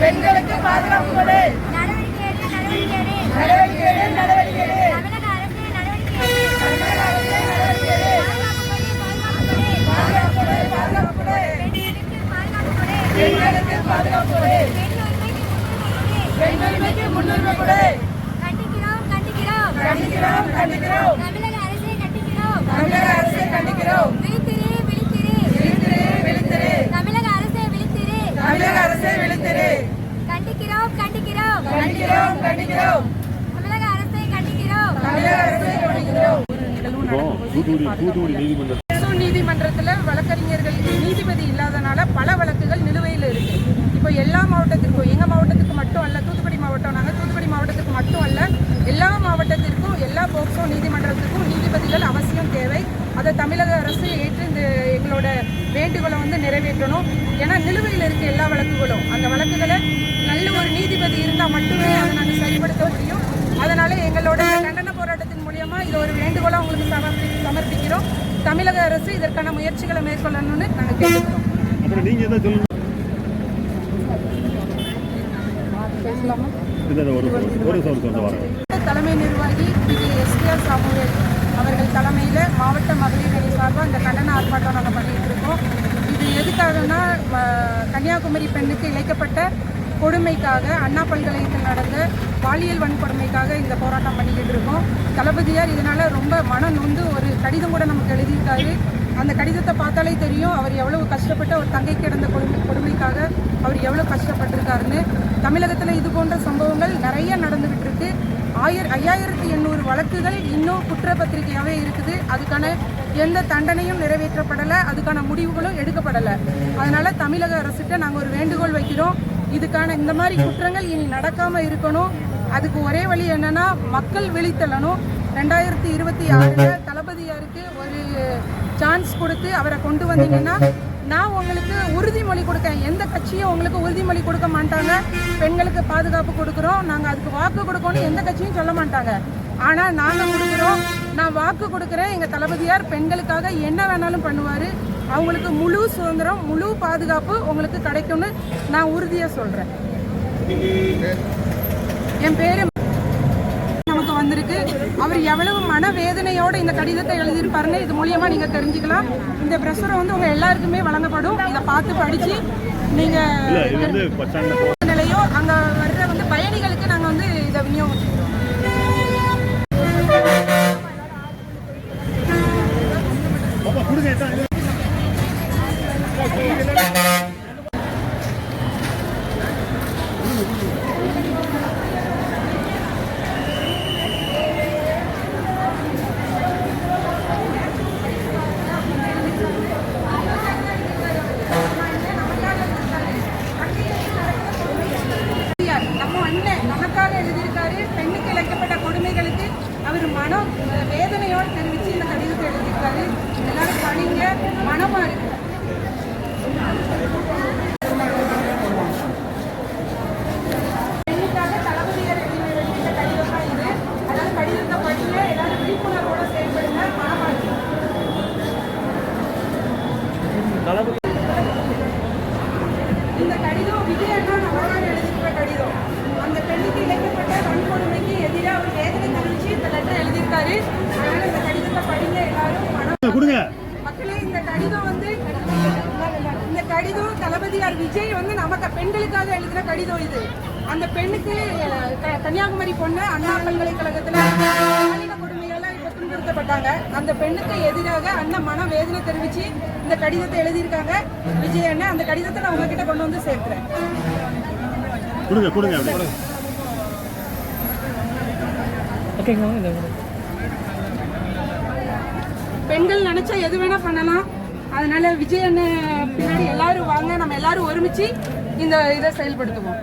பெண்களுக்கு பாதுகாப்பு கொடு நடவடிக்கை நடவடிக்கை நடவடிக்கை தமிழக அரசு நடவடிக்கை தமிழக அரசு நடவடிக்கை பாதுகாப்பு கொடு பாதுகாப்பு கொடு பெண்களுக்கு பாதுகாப்பு கொடு பெண்ணுரிமைக்கு முன்னுரிமை கொடு கண்டிக்கிறோம் கண்டிக்கிறோம் தமிழக அரசை கண்டிக்கிறோம் தமிழக அரசை கண்டிக்கிறோம் விழித்திரு விழித்திரு. விழித்திரு விழித்திரு. தமிழக அரசை விழித்திரு. தமிழக அரசை விழித்திரு. கண்டிக்கிறோம் கண்டிக்கிறோம். கண்டிக்கிறோம் கண்டிக்கிறோம். தமிழக அரசை கண்டிக்கிறோம். தமிழக அரசை கண்டிக்கிறோம். இப்போ தூத்துக்குடி தூத்துக்குடி நீதிமன்றம் அரசு நீதிமன்றத்தில் வழக்கறிஞர்கள் நீதிபதி இல்லாதனால பல வழக்குகள் நிலுவையில் இருக்கு இப்போ எல்லா மாவட்டத்திற்கும் எங்க மாவட்டத்துக்கு மட்டும் அல்ல தூத்துக்குடி மாவட்டம் நாங்கள் தூத்துக்குடி மாவட்டத்துக்கு மட்டும் அல்ல எல்லா மாவட்டத்திற்கும் போக்சோ நீதிமன்றத்துக்கும் நீதிபதிகள் அவசியம் தேவை. அதை தமிழக அரசு ஏற்று இந்த எங்களோட வேண்டுகோளை வந்து நிறைவேற்றணும். ஏன்னா நிலுவையில் இருக்க எல்லா வழக்குகளும் அந்த வழக்குகளை நல்ல ஒரு நீதிபதி இருந்தால் மட்டுமே அதை நாங்கள் சரிப்படுத்த முடியும். அதனால எங்களோட கண்டன போராட்டத்தின் மூலியமா இது ஒரு வேண்டுகோளா உங்களுக்கு சமர்ப்பி சமர்ப்பிக்கிறோம். தமிழக அரசு இதற்கான முயற்சிகளை மேற்கொள்ளணும்னு நாங்கள் கேட்டுக்கிறோம். தலைமை நிர்வாகி எஸ்டிஆர் சாமுவேல் அவர்கள் தலைமையில் மாவட்ட மகளிர் அணி சார்பாக இந்த கண்டன ஆர்ப்பாட்டம் நாங்கள் பண்ணிட்டு இருக்கோம் இது எதுக்காகனா வ- கன்னியாகுமரி பெண்ணுக்கு இழைக்கப்பட்ட கொடுமைக்காக அண்ணா பல்கலைக்கழகத்தில் நடந்த பாலியல் வன்கொடுமைக்காக இந்த போராட்டம் பண்ணிக்கிட்டு இருக்கோம் தளபதியார் இதனால் ரொம்ப மன நொந்து ஒரு கடிதம் கூட நமக்கு எழுதியிருக்காரு. அந்த கடிதத்தை பார்த்தாலே தெரியும் அவர் எவ்வளவு கஷ்டப்பட்டு அவர் தங்கை கிடந்த கொடுமை கொடுமைக்காக அவர் எவ்வளவு கஷ்டப்பட்டிருக்காருன்னு. தமிழகத்தில் இது போன்ற சம்பவங்கள் நிறைய நடந்துகிட்டு இருக்கு ஆயிர ஐயாயிரத்தி எண்ணூறு வழக்குகள் இன்னும் குற்றப்பத்திரிகையாகவே இருக்குது. அதுக்கான எந்த தண்டனையும் நிறைவேற்றப்படலை. அதுக்கான முடிவுகளும் எடுக்கப்படலை. அதனால தமிழக அரசுகிட்ட நாங்கள் ஒரு வேண்டுகோள் வைக்கிறோம். இதுக்கான இந்த மாதிரி குற்றங்கள் இனி நடக்காம இருக்கணும். அதுக்கு ஒரே வழி என்னன்னா மக்கள் விழித்தெழணும் ரெண்டாயிரத்தி இருபத்தி ஆறுல தளபதியாருக்கு ஒரு சான்ஸ் கொடுத்து அவரை கொண்டு வந்தீங்கன்னா நான் உங்களுக்கு உறுதிமொழி கொடுக்கேன் எந்த கட்சியும் உங்களுக்கு உறுதிமொழி கொடுக்க மாட்டாங்க. பெண்களுக்கு பாதுகாப்பு கொடுக்குறோம். நாங்கள் அதுக்கு வாக்கு கொடுக்கணும்னு எந்த கட்சியும் சொல்ல மாட்டாங்க. ஆனால் நாங்கள் கொடுக்குறோம். நான் வாக்கு கொடுக்குறேன். எங்கள் தளபதியார் பெண்களுக்காக என்ன வேணாலும் பண்ணுவார். அவங்களுக்கு முழு சுதந்திரம் முழு பாதுகாப்பு உங்களுக்கு கிடைக்கும்னு நான் உறுதியாக சொல்கிறேன் என் பேர் அவர் எவ்வளவு மனவேதனையோட இந்த கடிதத்தை எழுதியிருப்பாருன்னு இது மூலியமா நீங்க தெரிஞ்சுக்கலாம். இந்த பிரசுரம் வந்து உங்க எல்லாருக்குமே வழங்கப்படும். இதை பார்த்து படிச்சு நீங்க இல்ல இது வந்து பஸ் ஸ்டாண்ட்ல நிலையோ அங்க வர்ற வந்து பயணிகளுக்கு நாங்க வந்து இதை பாப்பா கொடுங்க எத்தனை இது? பெரியார், நம்ம அண்ணன் நமக்காக எழுதியிருக்காரு பெண்ணுக்கு இழைக்கப்பட்ட கொடுமைகளுக்கு அவர் மனம் அஹ், வேதனையோடு தெரிவித்து இந்த கடிதத்தை எழுதியிருக்காரு எல்லாரும் படிங்க மனமா இருக்கு பெண்ணுக்காக தளபதியார் எழுதி எழுதிய கடிதம் தான் இது அதாவது கடிதத்தை படிங்க எல்லாரும் விழிப்புணர்வோட செயல்படுங்க மனமா இருக்கு இந்த கடிதம் விஜய் அண்ணா நமக்காக எழுதியிருக்கிற கடிதம் அந்த பெண்ணுக்கு இழைக்கப்பட்ட வன்கொடுமைக்கு எதிராக அவர் வேதனை தெரிவிச்சு இந்த லெட்டர் எழுதியிருக்காரு அதனால இந்த கடிதத்தை படிங்க எல்லாரும் மனம் கொடுங்க மக்களே இந்த கடிதம் வந்து இந்த கடிதம் தளபதியார் விஜய் வந்து நமக்கு பெண்களுக்காக எழுதின கடிதம் இது. அந்த பெண்ணுக்கு கன்னியாகுமரி பொண்ணு அண்ணா பல்கலைக்கழகத்துல பாலின கொடுமைகள்லாம் இப்ப துன்புறுத்தப்பட்டாங்க. அந்த பெண்ணுக்கு எதிராக அண்ணன் மன வேதனை தெரிவிச்சு இந்த கடிதத்தை எழுதியிருக்காங்க. விஜய் அண்ணன் அந்த கடிதத்தை நான் உங்ககிட்ட கொண்டு வந்து சேர்க்கிறேன். கொடுங்க கொடுங்க அப்படியே பெண்கள் நினைச்சா எது வேணா பண்ணலாம். அதனால விஜய் அண்ணன் பின்னாடி எல்லாரும் வாங்க நம்ம எல்லாரும் ஒருமிச்சு இந்த இதை செயல்படுத்துவோம்.